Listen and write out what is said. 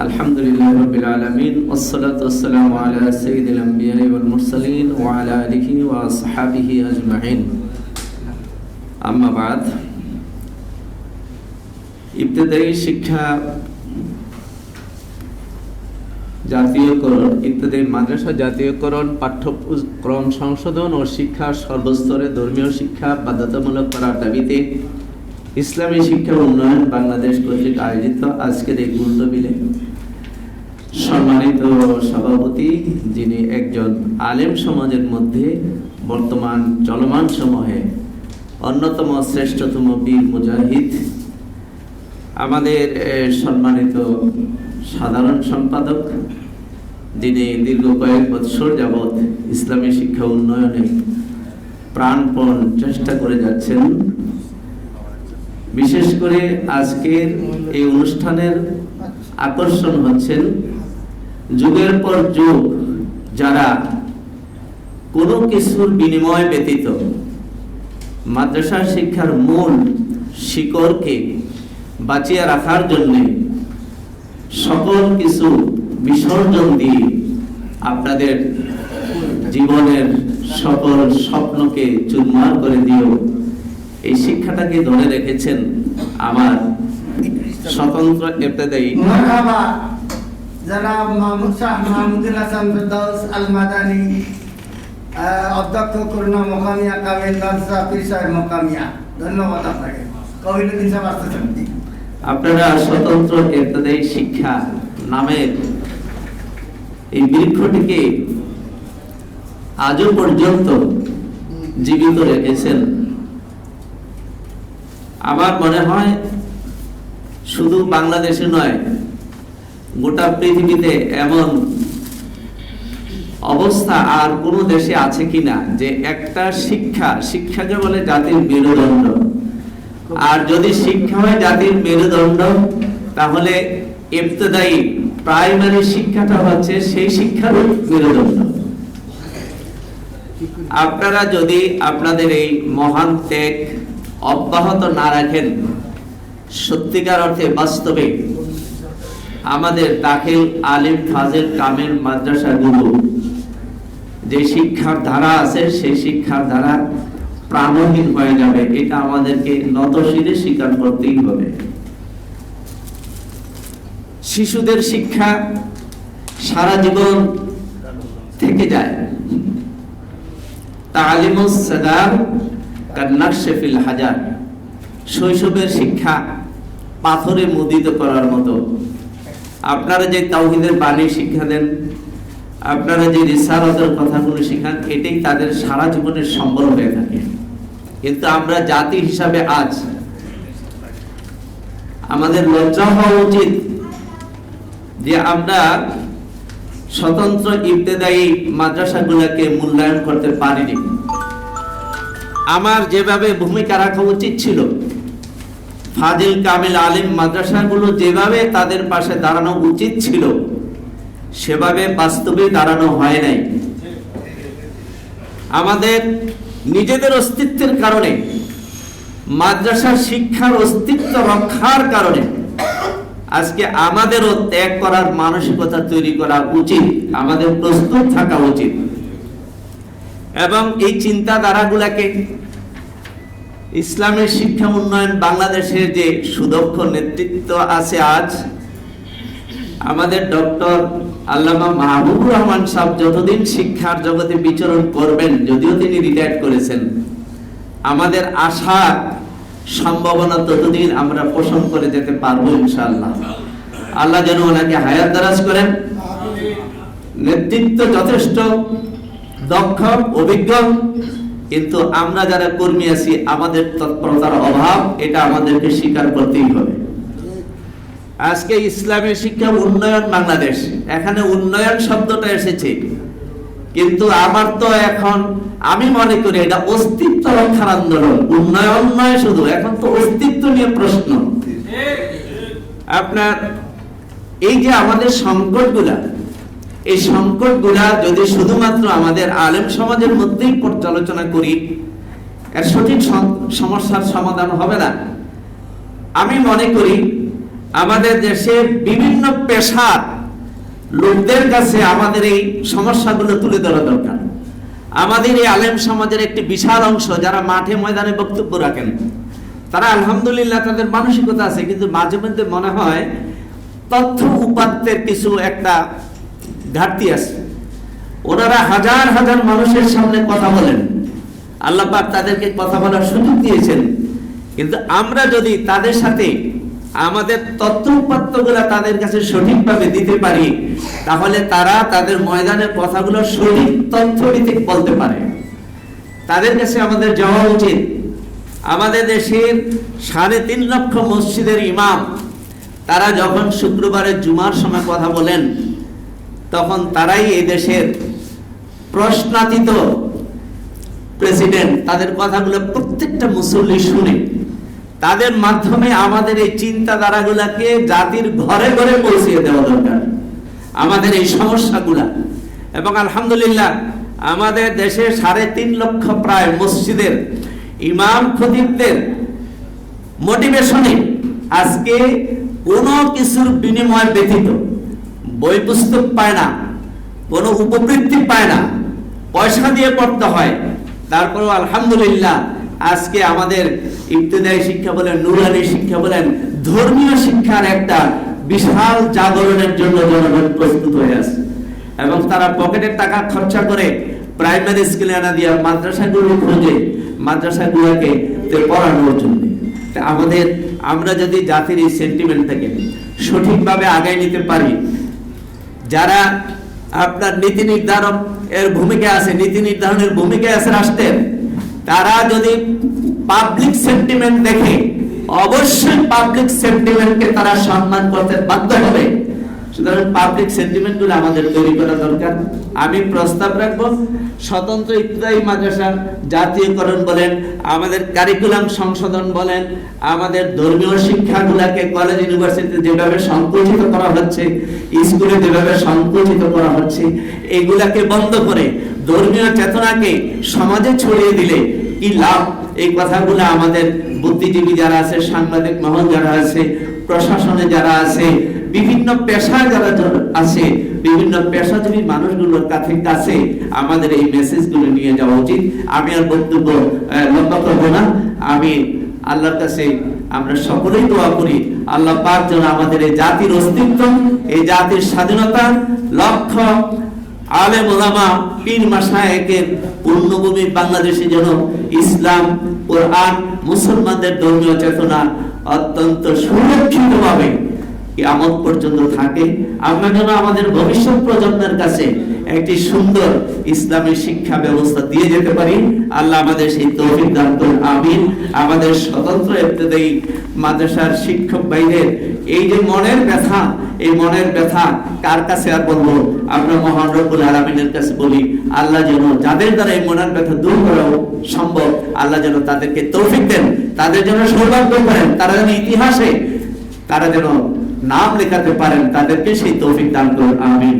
الحمد لله رب العالمين والصلاة والسلام على سيد الأنبياء والمرسلين وعلى آله وأصحابه أجمعين أما بعد ইবতদায়ী শিক্ষা জাতীয়করণ ইত্যাদি মাদ্রাসা জাতীয়করণ পাঠ্যক্রম সংশোধন ও শিক্ষা সর্বস্তরে ধর্মীয় শিক্ষা বাধ্যতামূলক করার দাবিতে ইসলামী শিক্ষা উন্নয়ন বাংলাদেশ কর্তৃক আয়োজিত আজকের এই গুরুত্ববিলে সম্মানিত সভাপতি, যিনি একজন আলেম সমাজের মধ্যে বর্তমান চলমান সময়ে অন্যতম শ্রেষ্ঠতম বীর মুজাহিদ, আমাদের সম্মানিত সাধারণ সম্পাদক, যিনি দীর্ঘ কয়েক বৎসর যাবৎ ইসলামী শিক্ষা উন্নয়নে প্রাণপণ চেষ্টা করে যাচ্ছেন। বিশেষ করে আজকের এই অনুষ্ঠানের আকর্ষণ হচ্ছেন যুগের পর যুগ যারা কোনো কিছুর বিনিময় ব্যতীত মাদ্রাসা শিক্ষার মূল শিকড়কে বাঁচিয়ে রাখার জন্য সকল কিছু বিসর্জন দিয়ে আপনাদের জীবনের সকল স্বপ্নকে চুরমার করে দিও এই শিক্ষাটাকে ধরে রেখেছেন আমার স্বতন্ত্র মারহাবা জনাব মাহমুদ শাহ, মাহমুদুল হাসান ফেরদৌস আল মাদানী অধ্যক্ষ করুণা মোকামিয়া, কামিল পীর সাহেব মোকামিয়া। ধন্যবাদ আপনাকে। কবিলুদ্দিন সাহেব আসতেছেন আপনারা স্বতন্ত্র এফতেদায়ী শিক্ষা নামের এই বৃক্ষটিকে আজও পর্যন্ত জীবিত রেখেছেন। আমার মনে হয় শুধু বাংলাদেশে নয় গোটা পৃথিবীতে এমন অবস্থা আর কোন দেশে আছে কিনা যে একটা শিক্ষা শিক্ষাকে বলে জাতির মেরুদণ্ড। আর যদি শিক্ষা হয় জাতির মেরুদণ্ড, তাহলে ইবতদায়ী প্রাইমারি শিক্ষাটা হচ্ছে সেই শিক্ষার মেরুদণ্ড। আপনারা যদি আপনাদের এই মহান ত্যাগ অব্যাহত না রাখেন, সত্যিকার অর্থে বাস্তবে আমাদের দাখিল আলিম ফাজেল কামেল মাদ্রাসাগুলো যে শিক্ষার ধারা আছে, সেই শিক্ষার ধারা প্রাণহীন হয়ে যাবে। এটা আমাদেরকে নতশিরে স্বীকার করতেই হবে। শিশুদের শিক্ষা সারা জীবন থেকে যায়। তালিমুস কান্নাকশে হাজার। শৈশবের শিক্ষা পাথরে মুদিত করার মতো। আপনারা যে তাওহিদের বাণী শিক্ষা দেন, আপনারা যে রিসারতের কথাগুলো শিখান, এটাই তাদের সারা জীবনের সম্বল হয়ে থাকে। কিন্তু আমরা জাতি হিসাবে আজ আমাদের লজ্জা হওয়া উচিত যে আমরা স্বতন্ত্র ইবতেদায়ী মাদ্রাসাগুলোকে মূল্যায়ন করতে পারিনি। আমার যেভাবে ভূমিকা রাখা উচিত ছিল ফাজিল কামিল আলিম মাদ্রাসাগুলো যেভাবে তাদের পাশে দাঁড়ানো উচিত ছিল, সেভাবে বাস্তবে দাঁড়ানো হয় নাই। আমাদের নিজেদের অস্তিত্বের কারণে, মাদ্রাসা শিক্ষার অস্তিত্ব রক্ষার কারণে, আজকে আমাদেরও ত্যাগ করার মানসিকতা তৈরি করা উচিত, আমাদের প্রস্তুত থাকা উচিত। এবং এই চিন্তাধারাগুলাকে ইসলামের শিক্ষা উন্নয়ন বাংলাদেশের যে সুদক্ষ নেতৃত্ব আছে আজ, আমাদের ডক্টর আল্লামা মাহবুবুর রহমান সাহেব যতদিন শিক্ষার জগতে বিচরণ করবেন, যদিও তিনি রিটায়ার করেছেন, আমাদের আশা, সম্ভাবনা ততদিন আমরা পোষণ করে যেতে পারব ইনশাআল্লাহ। আল্লাহ যেন ওনাকে হায়াত দারাজ করেন। নেতৃত্ব যথেষ্ট, দক্ষ, অভিজ্ঞ। কিন্তু আমরা যারা কর্মী আছি, আমাদের তৎপরতার অভাব, এটা আমাদেরকে স্বীকার করতেই হবে। আজকে ইসলামের শিক্ষা উন্নয়ন বাংলাদেশ। এখানে উন্নয়ন শব্দটা এসেছে। কিন্তু আমার তো এখন, আমি মনে করি এটা অস্তিত্ব রক্ষার আন্দোলন। উন্নয়ন নয় শুধু, এখন তো অস্তিত্ব নিয়ে প্রশ্ন। আপনার এই যে আমাদের সংকটগুলা এই সংকটগুলা যদি শুধুমাত্র আমাদের আলেম সমাজের মধ্যেই পর্যালোচনা করি, এর সঠিক সমস্যার সমাধান হবে না। আমি মনে করি, আমাদের দেশে বিভিন্ন পেশার লোকদের কাছে আমাদের এই সমস্যাগুলো তুলে ধরা দরকার। আমাদের এই আলেম সমাজের একটি বিশাল অংশ যারা মাঠে ময়দানে বক্তব্য রাখেন, তারা আলহামদুলিল্লাহ তাদের মানসিকতা আছে, কিন্তু মাঝে মধ্যে মনে হয় তথ্য উপাত্তের কিছু একটা ঘাটতি আছে। ওনারা হাজার হাজার মানুষের সামনে কথা বলেন। আল্লাহ পাক তাদেরকে কথা বলার সুযোগ দিয়েছেন। কিন্তু আমরা যদি তাদের সাথে আমাদের তথ্য উপাত্তগুলা তাদের কাছে সঠিকভাবে দিতে পারি, তাহলে তারা তাদের ময়দানের কথাগুলো সঠিক তথ্য ভিত্তিক বলতে পারে। তাদের কাছে আমাদের যাওয়া উচিত। আমাদের দেশের সাড়ে তিন লক্ষ মসজিদের ইমাম, তারা যখন শুক্রবারের জুমার সময় কথা বলেন তখন তারাই এই দেশের প্রশ্নাতীত প্রেসিডেন্ট তাদের কথাগুলো প্রত্যেকটা মুসল্লি শুনে। তাদের মাধ্যমে আমাদের এই চিন্তাধারাগুলাকে জাতির ঘরে ঘরে পৌঁছিয়ে দেওয়া দরকার। আমাদের এই সমস্যাগুলা। এবং আলহামদুলিল্লাহ, আমাদের দেশে সাড়ে তিন লক্ষ প্রায় মসজিদের ইমাম খতিবদের মোটিভেশনে আজকে কোনো কিছুর বিনিময় ব্যতীত বই পুস্তক পায় না, কোনো উপবৃত্তি পায় না। পয়সা দিয়ে পড়তে হয়। তারপরেও আলহামদুলিল্লাহ, আজকে আমাদের ইবতদায়ী শিক্ষা বলেন, নুরানি শিক্ষা বলেন, ধর্মীয় শিক্ষার একটা বিশাল জাগরণের জন্য জনগণ প্রস্তুত হয়ে আছে। এবং তারা পকেটের টাকা খরচা করে প্রাইমারি স্কুলে আনা দিয়ে মাদ্রাসাগুলো খোঁজে, মাদ্রাসাগুলোকে পড়ানোর জন্য। আমাদের, আমরা যদি জাতির এই সেন্টিমেন্ট থেকে সঠিকভাবে আগায় নিতে পারি যারা আপনার নীতি নির্ধারক এর ভূমিকা আছে, নীতি নির্ধারণের ভূমিকা আছে রাষ্ট্রের, তারা যদি পাবলিক সেন্টিমেন্ট দেখে, অবশ্যই পাবলিক সেন্টিমেন্টকে তারা সম্মান করতে বাধ্য হবে। সুতরাং পাবলিক সেন্টিমেন্টগুলো আমাদের তৈরি করা দরকার। আমি প্রস্তাব রাখব, স্বতন্ত্র মাদ্রাসা জাতীয়করণ বলেন, আমাদের কারিকুলাম সংশোধন বলেন, আমাদের ধর্মীয় কলেজ ইউনিভার্সিটিতে যেভাবে সংকুচিত করা হচ্ছে স্কুলে যেভাবে সংকুচিত করা হচ্ছে, এগুলাকে বন্ধ করে ধর্মীয় চেতনাকে সমাজে ছড়িয়ে দিলে কি লাভ? এই কথাগুলো আমাদের বুদ্ধিজীবী যারা আছে, সাংবাদিক মহল যারা আছে, প্রশাসনে যারা আছে বিভিন্ন পেশায় যারা আছে, বিভিন্ন পেশাজীবী মানুষগুলোর কাছে কাছে আমাদের এই মেসেজগুলো নিয়ে যাওয়া উচিত। আমি আর বক্তব্য লম্বা করব না। আমি আল্লাহর কাছে আমরা সকলেই দোয়া করি। আল্লাহ পাক যেন আমাদের এই জাতির অস্তিত্ব, এই জাতির স্বাধীনতা লক্ষ্য আলেম ওলামা পীর মাসায়েকের পূর্ণভূমি বাংলাদেশে যেন ইসলাম, কোরআন, মুসলমানদের ধর্মীয় চেতনা অত্যন্ত সুরক্ষিতভাবে কিয়ামত পর্যন্ত থাকে। আমরা যেন আমাদের ভবিষ্যৎ প্রজন্মের কাছে একটি সুন্দর ইসলামী শিক্ষা ব্যবস্থা দিয়ে যেতে পারি। আল্লাহ আমাদের সেই তৌফিক দান করুন, আমিন। আমাদের স্বতন্ত্র ইবতদায়ী মাদ্রাসার শিক্ষক ভাইদের এই যে মনের ব্যথা, এই মনের ব্যথা কার কাছে আর বলব? আমরা মহান রব্বুল আলামিনের কাছে বলি, আল্লাহ যেন যাদের দ্বারা এই মনের ব্যথা দূর করা সম্ভব, আল্লাহ যেন তাদেরকে তৌফিক দেন। তাদের জন্য সৌভাগ্য করেন, তারা যেন ইতিহাসে, তারা যেন নাম লেখাতে পারেন তাদেরকে সেই তৌফিক দান করুন আমিন।